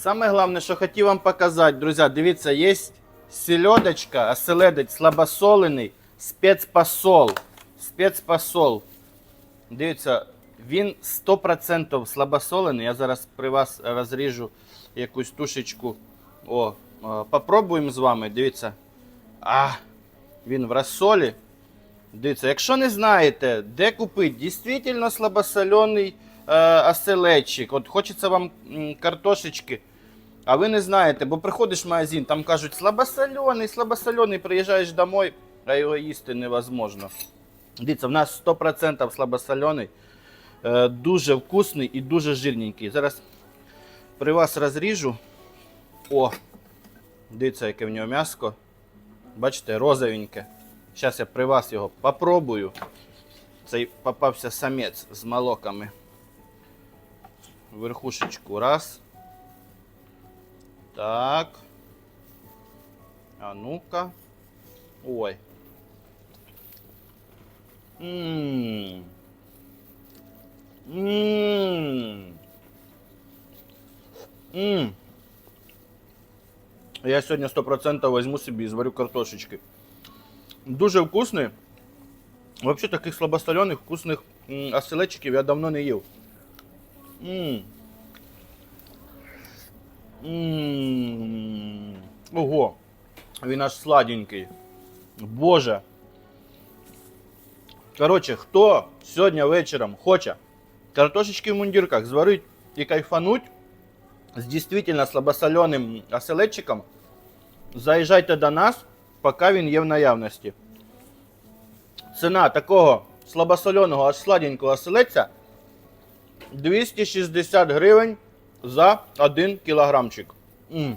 Саме головне, що хотів вам показати, друзі, дивіться, є селедочка, оселедець слабосолений, спецпосол. Спецпосол. Дивіться, він 100% слабосолений. Я зараз при вас розріжу якусь тушечку. О, попробуємо з вами. Дивіться. А, він в розсолі. Дивіться, якщо не знаєте, де купити дійсно слабосолений е, оселедчик, от хочеться вам картошечки, а ви не знаєте, бо приходиш в магазин, там кажуть слабосолений, слабосолений, приїжджаєш домой, а його їсти невозможно. Дивіться, в нас 100% слабосолений, е, дуже вкусний і дуже жирненький. Зараз при вас розріжу. О, дивіться, яке в нього м'яско. Бачите, розовеньке. Зараз я при вас його попробую. Цей попався самець з молоками. Верхушечку раз. Так. А ну-ка. Ой. Ммм. Ммм. Ммм. Я сьогодні 100% візьму собі і зварю картошечки. Дуже вкусний. Взагалі таких слабосолених, вкусних м, оселедчиків я давно не їв. М. Ого. Він аж сладенький. Боже. Коротше, хто сьогодні вечором хоче картошечки в мундірках зварить і кайфануть з дійсно слабосоленим оселедчиком, заїжджайте до нас, поки він є в наявності. Ціна такого слабосоленого аж сладенького оселедця 260 гривень за 1 кілограмчик. М.